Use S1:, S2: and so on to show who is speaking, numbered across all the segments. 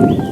S1: Thank
S2: you.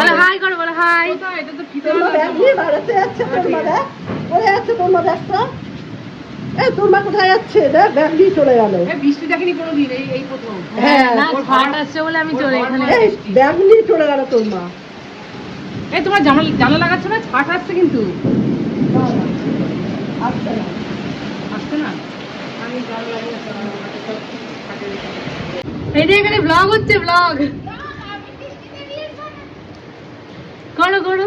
S1: বলো।
S2: High করো বলো হাই।
S1: তোর মা ব্যাগ নিয়ে বেড়াতে তোর মা দেখ কোথায় যাচ্ছে তোর মা ব্যাগটা এই তোর মা কোথায় যাচ্ছে? দেখ ব্যাগ দিয়ে চলে গেল।
S3: বৃষ্টি দেখিনি কোনোদিন এই এই প্রথম।
S1: হ্যাঁ
S2: না ছাট আসছে বলে আমি চলে এখানে
S1: ব্যাগ নিয়ে চলে গেল তোর মা।
S3: এই তোমার জামা জানলা লাগাচ্ছ না? ছাট আসছে কিন্তু।
S1: আসছে না।
S3: আসছে না?
S2: এই যে এখানে ব্লগ হচ্ছে ব্লগ করো করো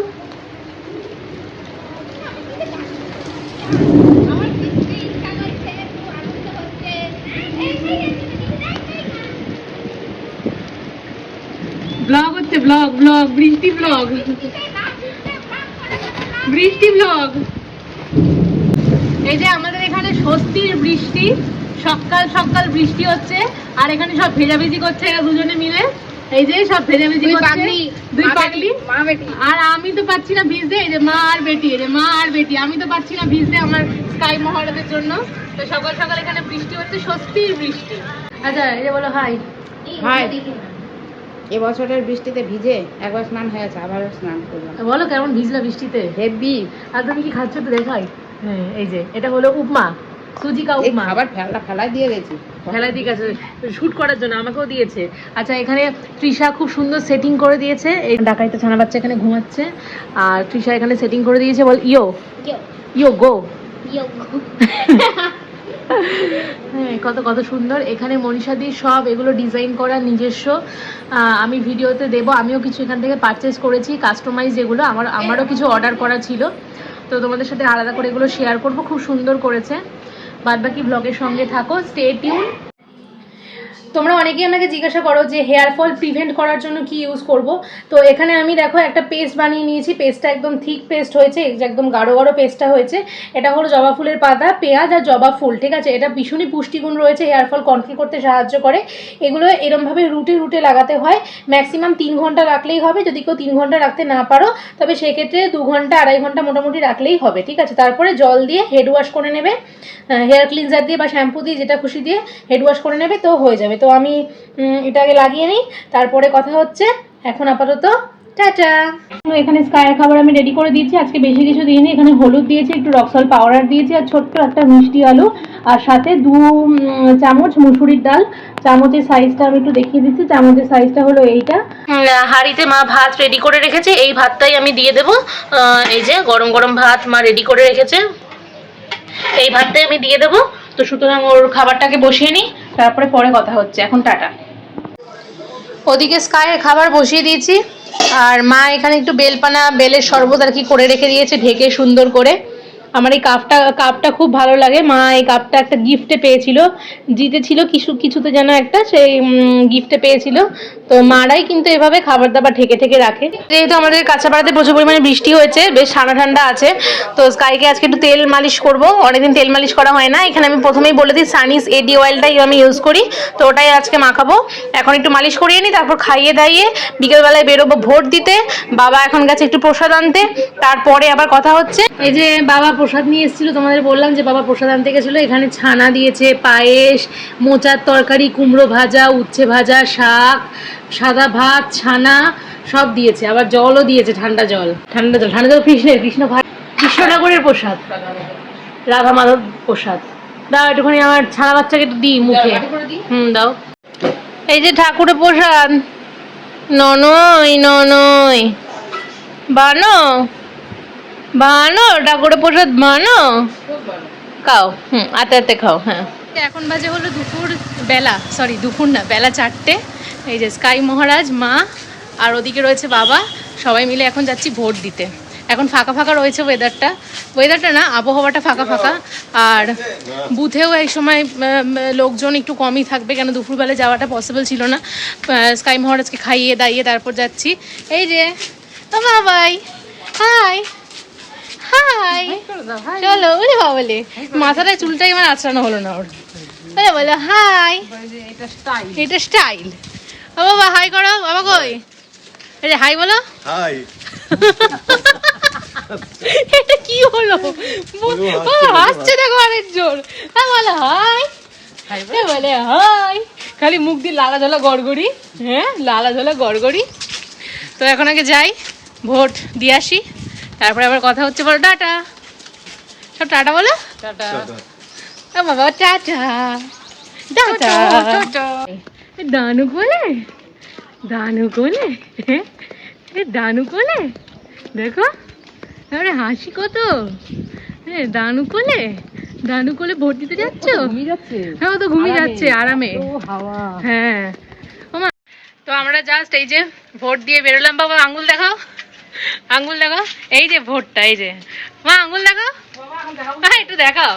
S2: ব্লগ হচ্ছে ব্লগ ব্লগ বৃষ্টি ব্লগ বৃষ্টি ব্লগ এই যে আমাদের এখানে স্বস্তির বৃষ্টি। সকাল সকাল বৃষ্টি হচ্ছে, আর এখানে সব ভেজাভেজি করছে এরা দুজনে মিলে। এই যে সব ভেজাভেজি
S3: দুই
S2: করছে।
S3: পাগলি,
S2: দুই আর আমি তো পাচ্ছি না ভিজতে এই যে মা আর বেটি যে মা আর বেটি। আমি তো পাচ্ছি না ভিজতে আমার স্কাই মহারাজের জন্য। তো সকাল সকাল এখানে বৃষ্টি হচ্ছে স্বস্তির বৃষ্টি। আচ্ছা এই যে বলো হাই।
S3: হাই। এবছরের বৃষ্টিতে ভিজে একবার স্নান হয়েছে আবার স্নান করলাম
S2: বলো কেমন ভিজলা বৃষ্টিতে?
S3: হেভি।
S2: আর তুমি কি খাচ্ছ তো দেখাই। হ্যাঁ এই যে এটা হলো উপমা। সুজিকা
S3: এই
S2: উপমা।
S3: খাবার ফেলা ফেলাই দিয়ে গেছি।
S2: খেলা ঠিক আছে শুট করার জন্য আমাকেও দিয়েছে। আচ্ছা এখানে তৃষা খুব সুন্দর সেটিং করে দিয়েছে। এই ডাকাইতে ছানা বাচ্চা এখানে ঘুমাচ্ছে। আর তৃষা এখানে সেটিং করে দিয়েছে বল ইয়ো। ইয়ো। গো। ইয়ো হ্যাঁ কত কত সুন্দর। এখানে মনীষাদির সব এগুলো ডিজাইন করা নিজস্ব। আমি ভিডিওতে দেব। আমিও কিছু এখান থেকে পারচেস করেছি কাস্টমাইজ এগুলো। আমার আমারও কিছু অর্ডার করা ছিল। তো তোমাদের সাথে আলাদা করে এগুলো শেয়ার করব। খুব সুন্দর করেছে। বাদ বাকি ব্লগের সঙ্গে থাকো স্টে টিউন তোমরা অনেকেই আমাকে জিজ্ঞাসা করো যে হেয়ার ফল প্রিভেন্ট করার জন্য কি ইউজ করব। তো এখানে আমি দেখো একটা পেস্ট বানিয়ে নিয়েছি পেস্টটা একদম থিক পেস্ট হয়েছে একদম গাঢ় গাঢ় পেস্টটা হয়েছে। এটা হলো জবা ফুলের পাতা, পেঁয়াজ আর জবা ফুল, ঠিক আছে? এটা ভীষণই পুষ্টিগুণ রয়েছে, হেয়ার ফল কন্ট্রোল করতে সাহায্য করে। এগুলো এরমভাবে রুটে রুটে লাগাতে হয়। ম্যাক্সিমাম তিন ঘণ্টা রাখলেই হবে, যদি কেউ তিন ঘণ্টা রাখতে না পারো, তবে সেক্ষেত্রে দু ঘণ্টা, আড়াই ঘণ্টা মোটামুটি রাখলেই হবে, ঠিক আছে? তারপরে জল দিয়ে হেড ওয়াশ করে নেবে। হেয়ার ক্লিনজার দিয়ে বা শ্যাম্পু দিয়ে যেটা খুশি দিয়ে হেড ওয়াশ করে নেবে, তো হয়ে যাবে। তো আমি এটা আগে লাগিয়ে নিই, তারপরে কথা হচ্ছে। এখন আপাতত এখানে স্কায়ের খাবার আমি রেডি করে দিয়েছি, আজকে বেশি কিছু দিইনি। এখানে হলুদ দিয়েছি, একটু রক্সল পাউডার দিয়েছি, আর ছোট্ট একটা মিষ্টি আলু, আর সাথে দু চামচ মুসুরির ডাল। চামচের সাইজটা আমি একটু দেখিয়ে দিচ্ছি, চামচের সাইজটা হলো এইটা। হাঁড়িতে মা ভাত রেডি করে রেখেছে, এই ভাতটাই আমি দিয়ে দেবো। এই যে গরম গরম ভাত মা রেডি করে রেখেছে। এই ভাতটাই আমি দিয়ে দেবো। তো সুতরাং ওর খাবারটাকে বসিয়ে নিই। তারপরে পরে কথা হচ্ছে। এখন টাটা। ওদিকে স্কায়ের খাবার বসিয়ে দিয়েছি। আর মা এখানে একটু বেলপানা, বেলের শরবত আর কি করে রেখে দিয়েছে, ঢেকে সুন্দর করে। আমার এই কাপটা কাপটা খুব ভালো লাগে। মা এই কাপটা একটা গিফটে পেয়েছিল। জিতেছিল কিছু, কিছুতে যেন একটা, সেই গিফটে পেয়েছিল। তো মারাই কিন্তু এভাবে খাবার দাবার ঢেকে ঢেকে রাখে। যেহেতু আমাদের কাঁচাপাড়াতে প্রচুর পরিমাণে বৃষ্টি হয়েছে, বেশ ঠান্ডা ঠান্ডা আছে। তো স্কাইকে আজকে একটু তেল মালিশ করব। অনেকদিন তেল মালিশ করা হয় না। এখানে আমি প্রথমেই বলে দিই সানিস এডি অয়েলটাই আমি ইউজ করি। তো ওটাই আজকে মাখাবো। এখন একটু মালিশ করিয়ে নিই, তারপর খাইয়ে দাইয়ে বিকেলবেলায় বেরোবো ভোট দিতে। বাবা এখন গেছে একটু প্রসাদ আনতে। তারপরে আবার কথা হচ্ছে। এই যে বাবা প্রসাদ নিয়ে এসেছিল তোমাদের বললাম যে বাবা প্রসাদ আনতে গেছিল এখানে ছানা দিয়েছে পায়েস মোচার তরকারি কুমড়ো ভাজা উচ্ছে ভাজা শাক সাদা ভাত ছানা সব দিয়েছে আবার জলও দিয়েছে ঠান্ডা জল ঠান্ডা জল ঠান্ডা জল কৃষ্ণের কৃষ্ণ ভাই কৃষ্ণনগরের প্রসাদ রাধা মাধব প্রসাদ। দাও একটুখানি আমার ছানা বাচ্চাকে একটু দিই মুখে। হুম দাও। এই যে ঠাকুরের প্রসাদ ননই ননই বানো বানো ঠাকুরের প্রসাদ বানো খাও হুম আতে আতে খাও হ্যাঁ। এখন বাজে হলো দুপুর বেলা সরি দুপুর না বেলা চারটে। এই যে স্কাই মহারাজ মা আর ওদিকে রয়েছে বাবা সবাই মিলে এখন যাচ্ছি ভোট দিতে। এখন ফাঁকা ফাঁকা রয়েছে ওয়েদারটা ওয়েদারটা না আবহাওয়াটা ফাঁকা ফাঁকা। আর বুথেও এই সময় লোকজন একটু কমই থাকবে কেন দুপুরবেলা যাওয়াটা পসিবল ছিল না। স্কাই মহারাজকে খাইয়ে দাইয়ে তারপর যাচ্ছি। এই যে ও বাবাই হাই হাই। চলো ওরে বাবলে। মাথাটা চুলটাই আমার আঁচড়ানো হলো না ওর। ওরে বলে হাই। এটা স্টাইল ও বাবা হাই করো। বাবা কই? এই হাই বলো।
S4: হাই।
S2: এটা কি হলো? ও হাসছে দেখো অনেক জোর। হ্যাঁ বলো হাই। বলে হাই। খালি মুখ দিয়ে লালা ঝোলা গড়গড়ি। হ্যাঁ লালা ঝোলা গড়গড়ি। তো এখন আগে যাই ভোট দিয়ে আসি। তারপরে আবার কথা হচ্ছে বলো টাটা। সব টাটা বলো? ও বাবা টাটা। টাটা। দানু কোলে? দানু কোলে? দানু কোলে? দেখো আরে হাসি কত? হ্যাঁ দানু কোলে? দানু কোলে ভোট দিতে যাচ্ছ? হ্যাঁ ও তো ঘুমিয়ে যাচ্ছে আরামে। হ্যাঁ। তো আমরা জাস্ট এই যে ভোট দিয়ে বেরোলাম। বাবা আঙ্গুল দেখাও। আঙ্গুল দেখাও। এই যে ভোটটা এই যে। মা আঙ্গুল হ্যাঁ একটু দেখাও।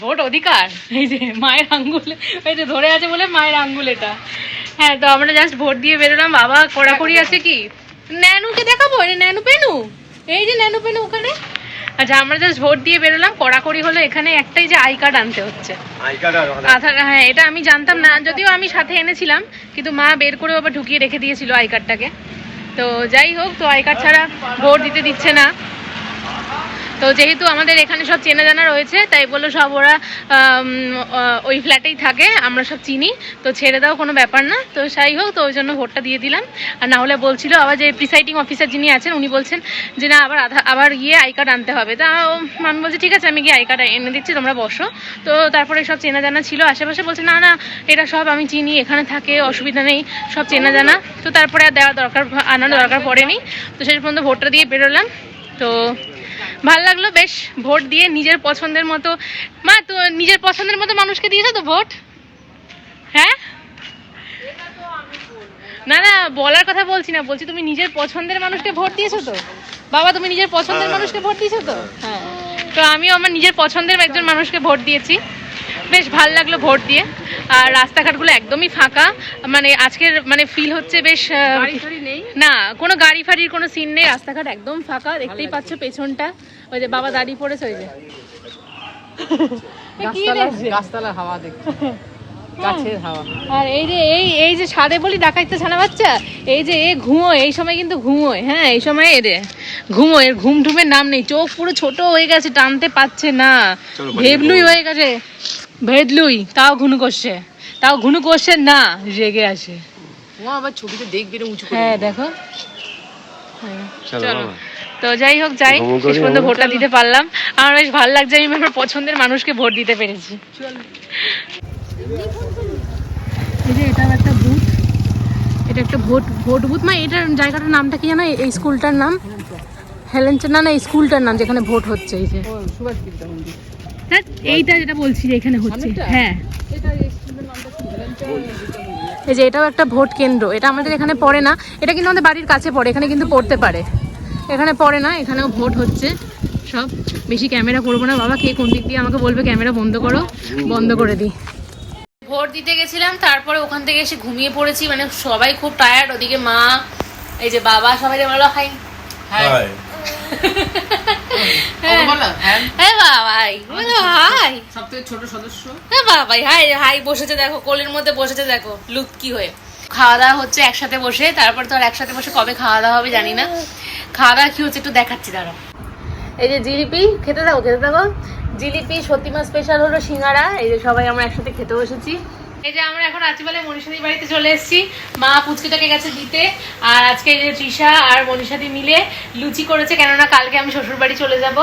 S2: ভোট অধিকার। এই যে মায়ের আঙ্গুল এই যে ধরে আছে বলে মায়ের আঙ্গুল এটা। হ্যাঁ তো আমরা জাস্ট ভোট দিয়ে বেরোলাম। বাবা কড়াকড়ি আছে কি? ন্যানুকে দেখাবো? ন্যানু পেনু। এই যে ন্যানু পেনু ওখানে। আচ্ছা আমরা জাস্ট ভোট দিয়ে বেরোলাম। কড়াকড়ি হলো এখানে একটাই যে আই কার্ড আনতে হচ্ছে। আধার হ্যাঁ এটা আমি জানতাম না। যদিও আমি সাথে এনেছিলাম কিন্তু মা বের করে আবার ঢুকিয়ে রেখে দিয়েছিল আই কার্ডটাকে। তো যাই হোক তো আই কার্ড ছাড়া ভোট দিতে দিচ্ছে না। তো যেহেতু আমাদের এখানে সব চেনা জানা রয়েছে, তাই বলল সব ওরা ওই ফ্ল্যাটেই থাকে, আমরা সব চিনি, তো ছেড়ে দাও কোনো ব্যাপার না। তো যাই হোক, তো ওই জন্য ভোটটা দিয়ে দিলাম। আর না হলে বলছিল আবার যে প্রিসাইডিং অফিসার যিনি আছেন, উনি বলছেন যে না, আবার আধা, আবার গিয়ে আই কার্ড আনতে হবে। তা আমি বলছি, ঠিক আছে, আমি গিয়ে আই কার্ড এনে দিচ্ছি, তোমরা বসো। তো তারপরে সব চেনা জানা ছিল, আশেপাশে বলছে, না না এটা সব আমি চিনি, এখানে থাকে, অসুবিধা নেই, সব চেনা জানা তো তারপরে আর দেওয়া দরকার আনানো দরকার পড়েনি। তো শেষ পর্যন্ত ভোটটা দিয়ে বেরোলাম। তো ভালো লাগল বেশ ভোট দিয়ে নিজের পছন্দের মতো মা তো নিজের পছন্দের মতো মানুষকে দিয়েছ তো ভোট? হ্যাঁ? না না বলার কথা বলছি না বলছি তুমি নিজের পছন্দের মানুষকে ভোট দিয়েছ তো? বাবা তুমি নিজের পছন্দের মানুষকে ভোট দিয়েছ তো? হ্যাঁ। তো আমিও আমার নিজের পছন্দের একজন মানুষকে ভোট দিয়েছি। বেশ ভালো লাগল ভোট দিয়ে। আর রাস্তাঘাটগুলো একদমই ফাঁকা। মানে আজকের মানে ফিল হচ্ছে বেশ না কোনো গাড়ি ফাড়ির কোনো সিন নেই। রাস্তাঘাট একদম ফাঁকা। দেখতেই পাচ্ছ পেছনটা। ওই যে বাবা দাঁড়িয়ে পড়েছে ওই যে।
S3: হাওয়া গাছের হাওয়া।
S2: আর এই যে এই এই যে ছাদে বলি ডাকাইতে ছানা বাচ্চা? এই যে এ ঘুমোয় এই সময় কিন্তু ঘুমোয়। হ্যাঁ এই সময় এ ঘুমোয় এর ঘুম ঠুমের নাম নেই। চোখ পুরো ছোট হয়ে গেছে টানতে পারছে না। ভেবলুই হয়ে গেছে। ভেদলুই তাও ঘুনু করছে তাও ঘুনু করছে না রেগে আসে
S3: ও আবার ছবিতে দেখবি রে উঁচু করে।
S2: হ্যাঁ দেখো। হ্যাঁ,
S4: চলো
S2: তো যাই হোক যাই শেষ পর্যন্ত ভোটটা দিতে পারলাম। আমার বেশ ভালো লাগছে আমি আমার পছন্দের মানুষকে ভোট দিতে পেরেছি। এই যে এটা একটা বুথ এটা একটা ভোট ভোট বুথ মানে এটার জায়গাটার নামটা কি জানো এই স্কুলটার নাম? হেলেন না না এই স্কুলটার নাম যেখানে ভোট হচ্ছে এই যে।
S3: সুভাষ বিদ্যা মন্দির।
S2: এইটা যেটা বলছি যে এখানে হচ্ছে। হ্যাঁ।
S3: এই
S2: যে এটাও একটা ভোট কেন্দ্র। এটা আমাদের এখানে পড়ে না। এটা কিন্তু আমাদের বাড়ির কাছে পড়ে। এখানে কিন্তু পড়তে পারে। এখানে পড়ে না। এখানেও ভোট হচ্ছে। সব। বেশি ক্যামেরা করব না। বাবা কে কোন দিক দিয়ে আমাকে বলবে? ক্যামেরা বন্ধ করো। বন্ধ করে দিই। ভোট দিতে গেছিলাম। তারপরে ওখান থেকে এসে ঘুমিয়ে পড়েছি। মানে সবাই খুব টায়ার্ড ওদিকে মা এই যে বাবা সবাই বলো হাই
S4: হাই
S2: হ্যাঁ।
S3: হ্যাঁ।
S2: হ্যাঁ বাবাই হাই।
S3: সব থেকে ছোট সদস্য?
S2: হ্যাঁ বাবাই হাই হাই বসেছে দেখো কোলের মধ্যে বসেছে দেখো লুৎকি হয়ে। খাওয়া দাওয়া হচ্ছে একসাথে বসে তারপর তো আর একসাথে বসে কবে খাওয়া দাওয়া হবে জানি না। খাওয়া দাওয়া কি হচ্ছে একটু দেখাচ্ছি এই যে জিলিপি খেতে দাও খেতে দাও জিলিপি সতীমা স্পেশাল হলো সিঙ্গারা এই যে সবাই আমরা একসাথে খেতে বসেছি এই যে আমরা এখন আচিবালে মনীষাদির বাড়িতে চলে এসেছি। মা পুচকিটাকে গেছে দিতে। আর আজকে এই যে তৃষা আর মনীষাদি মিলে লুচি করেছে, কেননা কালকে আমি শ্বশুর বাড়ি চলে যাব।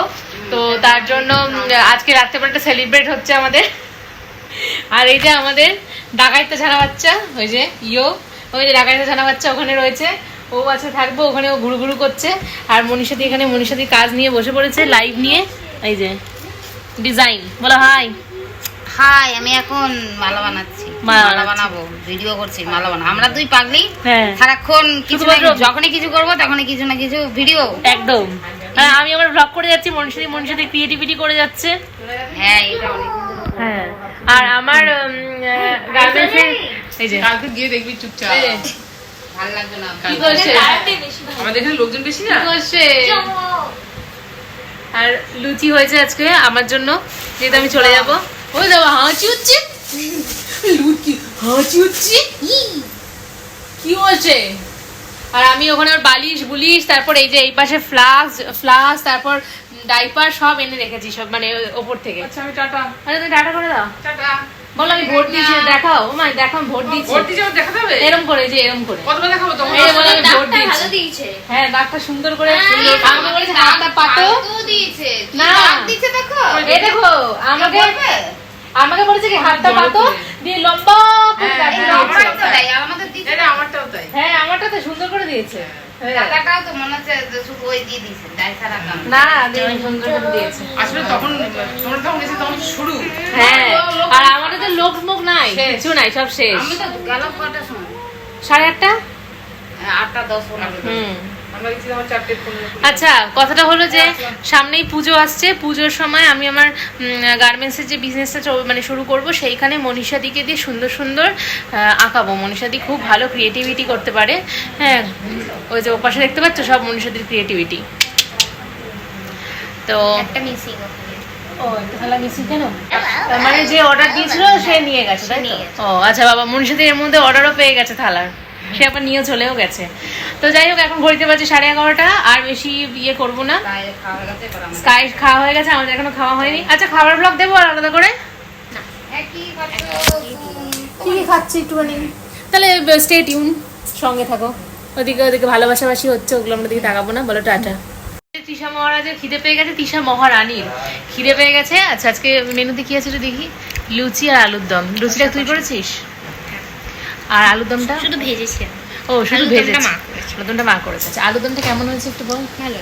S2: তো তার জন্য আজকে রাত্রেবেলাটা সেলিব্রেট হচ্ছে আমাদের। আর এই যে আমাদের ডাকাইতে ছানা বাচ্চা, ওই যে ইয়ো, ওই যে ডাকাইতে ছানা বাচ্চা ওখানে রয়েছে। ও আছে, থাকব, ওখানে ও ঘুরু ঘুরু করছে। আর মনীষাদি এখানে মনীষাদি কাজ নিয়ে বসে পড়েছে লাইভ নিয়ে। এই যে ডিজাইন বলো হাই
S3: হাই আমি এখন মালা বানাচ্ছি।
S2: মালা
S3: বানাবো ভিডিও করছি মালা বানাবো। আমরা দুই পাগলি।
S2: হ্যাঁ।
S3: সারাক্ষণ কিছু যখনই কিছু করব তখনই কিছু না কিছু ভিডিও
S2: একদম। আমি আমার ব্লগ করে যাচ্ছি মনুষ্যদি মনুষ্যদি ক্রিয়েটিভিটি করে যাচ্ছে।
S3: হ্যাঁ এটা অনেক।
S2: হ্যাঁ। আর আমার গার্মেন্টসের এই যে।
S5: কালকে গিয়ে দেখবি চুপচাপ।
S3: ভালো লাগবে না।
S2: কি করছে
S5: আমাদের এখানে লোকজন বেশি না?
S2: করছে আর লুচি হয়েছে আজকে আমার জন্য। যেহেতু আমি চলে যাব। ওই যাব হাঁচি হচ্ছে? লুচি হাঁচি হচ্ছে? কি হয়েছে? আর আমি ওখানে ওর বালিশ বুলিশ তারপর এই যে এই পাশে ফ্লাক্স ফ্লাক্স তারপর ডাইপার সব এনে রেখেছি সব মানে ওপর থেকে।
S5: আচ্ছা আমি টাটা।
S2: আরে তুমি টাটা করে দাও।
S5: টাটা।
S2: বলো আমি ভোট দিয়েছি দেখাও। ও মা দেখো আমি ভোট দিয়েছি
S5: ভর্তি যাব
S2: এরম করে যে এরম করে।
S5: কতবার দেখাবো? তখন
S2: এই বলো আমি ভোট দিয়েছি। হ্যাঁ ডাক্তার সুন্দর করে আমাকে বলেছে হাতটা পাতো
S3: দিয়েছে
S2: না।
S3: দিচ্ছে দেখো।
S2: এই দেখো আমাকে? আমাকে বলেছে কি হাতটা পাতো দিয়ে লম্বা করে
S5: হ্যাঁ, হ্যাঁ,
S2: হ্যাঁ আমারটা তো সুন্দর করে দিয়েছে। হ্যাঁ।
S3: টাকাটাও তো মনে হচ্ছে যে শুধু ওই দিয়ে দিছে দায় সারা কাম
S2: না না দিয়ে সুন্দর করে দিয়েছে।
S5: আসলে তখন তোমরা তখন এসে তখন শুরু।
S2: হ্যাঁ আর আমাদের তো লোক মুখ নাই কিছু নাই সব শেষ।
S3: তো গেল কটার সময়?
S2: সাড়ে আটটা?
S3: আটটা দশ পনেরো।
S2: আচ্ছা কথাটা হলো যে সামনেই পুজো আসছে। পুজোর সময় আমি আমার গার্মেন্টসের যে বিজনেসটা মানে শুরু করব সেইখানে মনীষা দিকে দিয়ে সুন্দর সুন্দর আঁকাবো। মনীষা দি খুব ভালো ক্রিয়েটিভিটি করতে পারে। হ্যাঁ ওই যে ওপাশে দেখতে পাচ্ছ সব মনীষাদির ক্রিয়েটিভিটি তো
S3: একটা মিসিং
S2: ও একটা থালা মিসিং কেন? মানে যে অর্ডার দিয়েছিল সে নিয়ে গেছে তাই তো?
S3: নিয়ে গেছে।
S2: ও আচ্ছা বাবা মনীষাদি এর মধ্যে অর্ডারও পেয়ে গেছে থালার। সে আবার নিয়ে চলেও গেছে। তো যাই হোক এখন ঘড়িতে বাজে সাড়ে এগারোটা আর বেশি ইয়ে করব না।
S3: খাওয়া হয়ে গেছে
S2: স্কাই খাওয়া হয়ে গেছে আমাদের এখনও খাওয়া হয়নি। আচ্ছা খাবার ব্লগ দেবো আর আলাদা করে? কি খাচ্ছি একটুখানি? তাহলে স্টে টিউন সঙ্গে থাকো। ওদিকে ওদিকে ভালোবাসাবাসি হচ্ছে ওগুলো আমরা দিকে তাকাবো না বলো টাটা। তিশা মহারাজের খিদে পেয়ে গেছে তিশা মহারানীর খিদে পেয়ে গেছে। আচ্ছা আজকে মেনুতে কি আছে একটু দেখি? লুচি আর আলুর দম। লুচিটা তুই করেছিস? আর আলুর দমটা?
S3: শুধু ভেজেছি
S2: ও শুধু
S3: আলুর দমটা মা করেছে।
S2: আলুর দমটা মা করেছে। আচ্ছা আলুর দমটা কেমন হয়েছে একটু বল?
S3: ভালো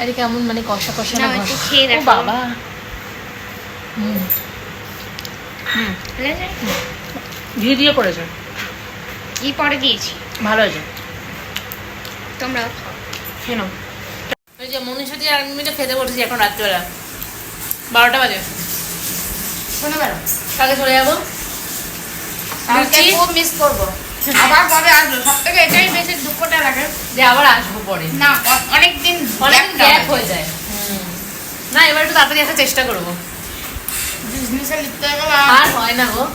S2: আরে কেমন মানে কষা কষা না
S3: খেয়ে দেখো।
S2: বাবা। হুম। হুম ঘি দিয়ে করেছে?
S3: কি পরে দিয়েছি।
S2: ভালো হয়েছে?
S3: তোমরা
S2: কেন ওই যে মনীষা দিয়ে আর মিনিটে খেতে বসেছি এখন রাত্রিবেলা। বারোটা বাজে।
S3: শোনো বেরো
S2: কাকে চলে যাব।
S3: কালকে খুব মিস করব। আবার কবে আসব? সব থেকে এটাই বেশি দুঃখটা লাগে
S2: যে আবার আসব পরে।
S3: না অ- অনেকদিন
S2: অনেকদিন গ্যাপ হয়ে যায়। না এবার একটু তাড়াতাড়ি আসার চেষ্টা করব।
S3: বিজনেসে লিপ্ত
S2: আর হয় না গো।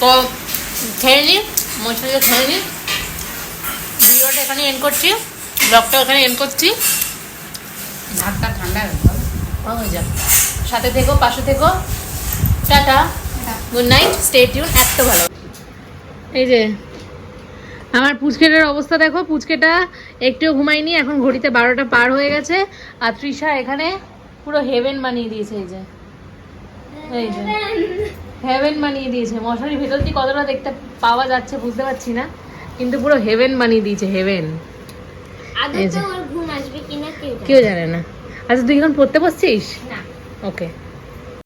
S2: তো খেয়ে নি? মশলা খেয়ে নি? ভিডিওটা এখানে এন্ড করছি। ব্লগটা এখানে এন্ড করছি।
S3: ঠান্ডা হয়ে
S2: হয়ে যাক। সাথে থেকো পাশে থেকো। Tata. Good night stay tune এত ভালো। এই যে আমার পুচকেটার অবস্থা দেখো। পুচকেটা একটুও ঘুমায়নি এখন ঘড়িতে বারোটা পার হয়ে গেছে। আর তৃষা এখানে পুরো হেভেন বানিয়ে দিয়েছে এই যে। এই যে হেভেন বানিয়ে দিয়েছে। মশারির ভেতর দিয়ে কতটা দেখতে পাওয়া যাচ্ছে বুঝতে পারছি না কিন্তু পুরো হেভেন বানিয়ে দিয়েছে হেভেন এই যে।
S6: ঘুম আসবে কিনা কেউ
S2: কেউ জানে না। আচ্ছা তুই এখন পড়তে বসছিস?
S6: না।
S2: ওকে